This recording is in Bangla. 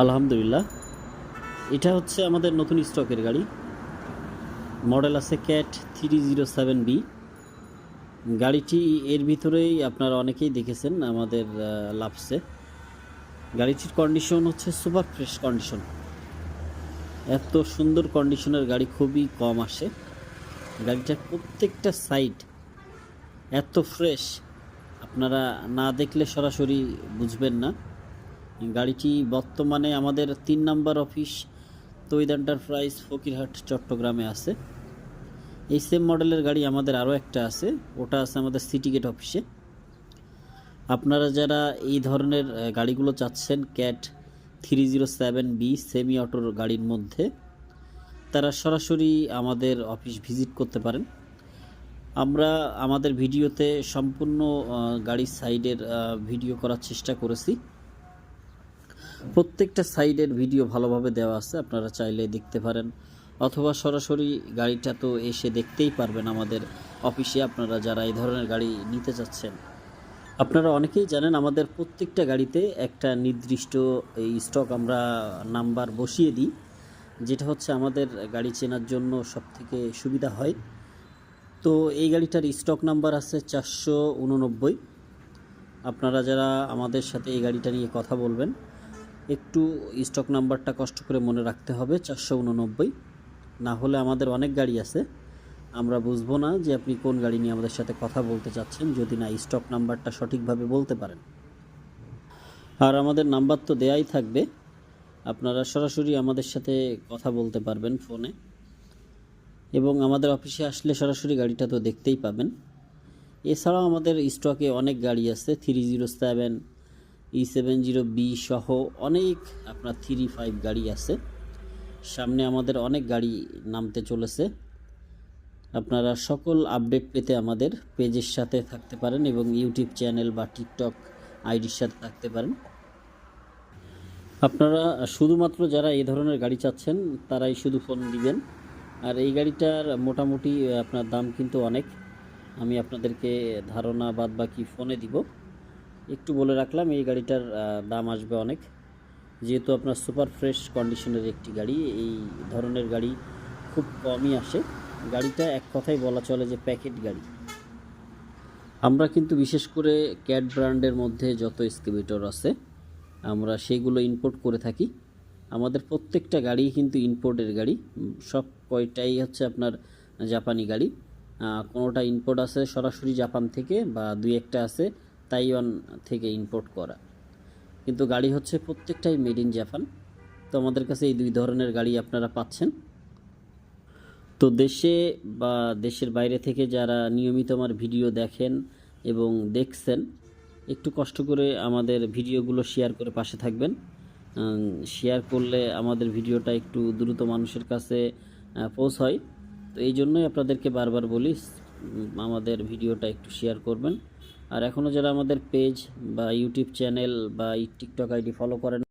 আলহামদুলিল্লাহ। এটা হচ্ছে আমাদের নতুন স্টকের গাড়ি। মডেল আছে Cat three zero seven B. গাড়িটি এর ভিতরেই আপনারা অনেকেই দেখেছেন আমাদের লাভসে গাড়িটির কন্ডিশন হচ্ছে সুপার ফ্রেশ কন্ডিশন এত সুন্দর কন্ডিশনের গাড়ি খুবই কম আসে। গাড়িটার প্রত্যেকটা সাইড এত ফ্রেশ আপনারা না দেখলে সরাসরি বুঝবেন না। গাড়িটি বর্তমানে আমাদের তিন নাম্বার অফিস তৈদ এন্টারপ্রাইজ ফকিরহাট, চট্টগ্রামে আছে। এই সেম মডেলের গাড়ি আমাদের আরও একটা আছে, ওটা আছে আমাদের সিটি গেট অফিসে আপনারা যারা এই ধরনের গাড়িগুলো চাচ্ছেন Cat three zero seven B semi অটোর গাড়ির মধ্যে, তারা সরাসরি আমাদের অফিস ভিজিট করতে পারেন। আমরা আমাদের ভিডিওতে সম্পূর্ণ গাড়ির সাইডের ভিডিও করার চেষ্টা করেছি। প্রত্যেকটা সাইডের ভিডিও ভালোভাবে দেওয়া আছে, আপনারা চাইলে দেখতে পারেন। অথবা সরাসরি গাড়িটা তো এসে দেখতেই পারবেন আমাদের অফিসে, আপনারা যারা এই ধরনের গাড়ি নিতে চাচ্ছেন। আপনারা অনেকেই জানেন আমাদের প্রত্যেকটা গাড়িতে একটা নির্দিষ্ট এই স্টক আমরা নাম্বার বসিয়ে দিই, যেটা হচ্ছে আমাদের গাড়ি চেনার জন্য সবথেকে সুবিধা হয়। তো এই গাড়িটার স্টক নাম্বার আছে চারশো উননব্বই। আপনারা যারা আমাদের সাথে এই গাড়িটা নিয়ে কথা বলবেন একটু স্টক নাম্বারটা কষ্ট করে মনে রাখতে হবে, চারশো উননব্বই। না হলে আমাদের অনেক গাড়ি আছে। আমরা বুঝব না যে আপনি কোন গাড়ি নিয়ে আমাদের সাথে কথা বলতে চাচ্ছেন, যদি না স্টক নাম্বারটা সঠিকভাবে বলতে পারেন। আর আমাদের নাম্বার তো দেয়াই থাকবে। আপনারা সরাসরি আমাদের সাথে কথা বলতে পারবেন ফোনে। এবং আমাদের অফিসে আসলে সরাসরি গাড়িটা তো দেখতেই পাবেন। এছাড়াও আমাদের স্টকে অনেক গাড়ি আছে three zero seven E seven zero B সহ অনেক আপনার থ্রি ফাইভ গাড়ি আছে। সামনে আমাদের অনেক গাড়ি নামতে চলেছে। আপনারা সকল আপডেট পেতে আমাদের পেজের সাথে থাকতে পারেন এবং ইউটিউব চ্যানেল বা টিকটক আইডির সাথে থাকতে পারেন। আপনারা শুধুমাত্র যারা এই ধরনের গাড়ি চাচ্ছেন, তারাই শুধু ফোন দিবেন। আর এই গাড়িটার মোটামুটি আপনার দাম কিন্তু অনেক। আমি আপনাদেরকে ধারণা বাদ বাকি ফোনে দিব। একটু বলে রাখলাম, এই গাড়িটার দাম আসবে অনেক। যেহেতু আপনার সুপার ফ্রেশ কন্ডিশনের একটি গাড়ি, এই ধরনের গাড়ি খুব কমই আসে। গাড়িটা এক কথাই বলা চলে যে প্যাকেট গাড়ি। আমরা কিন্তু বিশেষ করে ক্যাট ব্র্যান্ডের মধ্যে যত এক্সকেভেটর আছে, আমরা সেগুলো ইম্পোর্ট করে থাকি। আমাদের প্রত্যেকটা গাড়ি কিন্তু ইম্পোর্টের গাড়ি। সব কয়টাই হচ্ছে আপনার জাপানি গাড়ি। কোনোটা ইম্পোর্ট আছে সরাসরি জাপান থেকে বা দুই একটা আছে তাইওয়ান থেকে ইম্পোর্ট করা। কিন্তু গাড়ি হচ্ছে প্রত্যেকটাই মেড ইন জাপান তো আমাদের কাছে এই দুই ধরনের গাড়ি আপনারা পাচ্ছেন। তো দেশে বা দেশের বাইরে থেকে যারা নিয়মিত আমার ভিডিও দেখেন এবং দেখছেন, একটু কষ্ট করে আমাদের ভিডিওগুলো শেয়ার করে পাশে থাকবেন। শেয়ার করলে আমাদের ভিডিওটা একটু দ্রুত মানুষের কাছে পৌঁছয়। তো এই জন্যই আপনাদেরকে বারবার বলি আমাদের ভিডিওটা একটু শেয়ার করবেন। আর এখনও যারা আমাদের পেজ বা ইউটিউব চ্যানেল বা টিকটক আইডি ফলো করেন